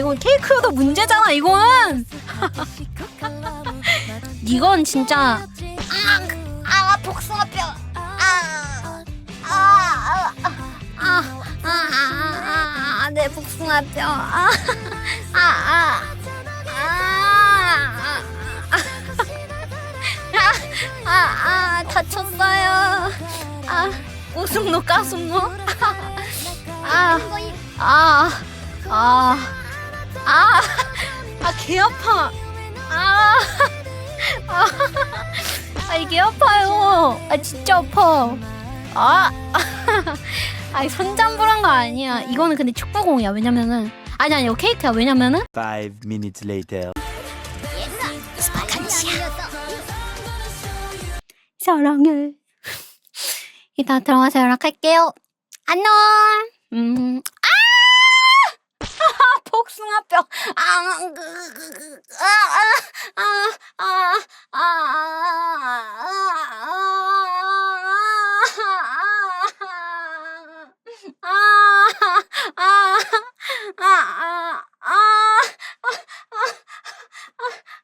이건 케이크여도 문제잖아 이건 이건 진짜 아 복숭아뼈 아, 아 아 아 아 아 내 복숭아뼈 아, 아 아 아 아아 아, 아, 다쳤어요 아 오승로 가승로 아, 아 아 아 아 아 개 아파. 아, 아, 아 이게 아파요. 아 진짜 아파. 아 아니 손잡부란 거 아니야. 이거는 근데 축구공이야. 왜냐면은 아니 아니 이거 케이크야. 왜냐면은 Five minutes later. 사랑해. 이따 들어가서 연락할게요. 안녕. 음 아! 아, 그, 그, 그, 아, 아, 아, 아, 아,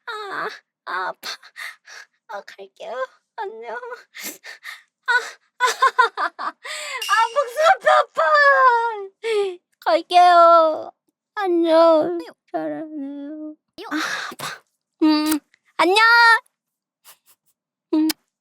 아, 아, 아파. 아, 갈게요. 안녕. 아, 아, 복숭아뼈 아파. 갈게요. 안녕. 사랑해요. 아, 아파. 음, 안녕.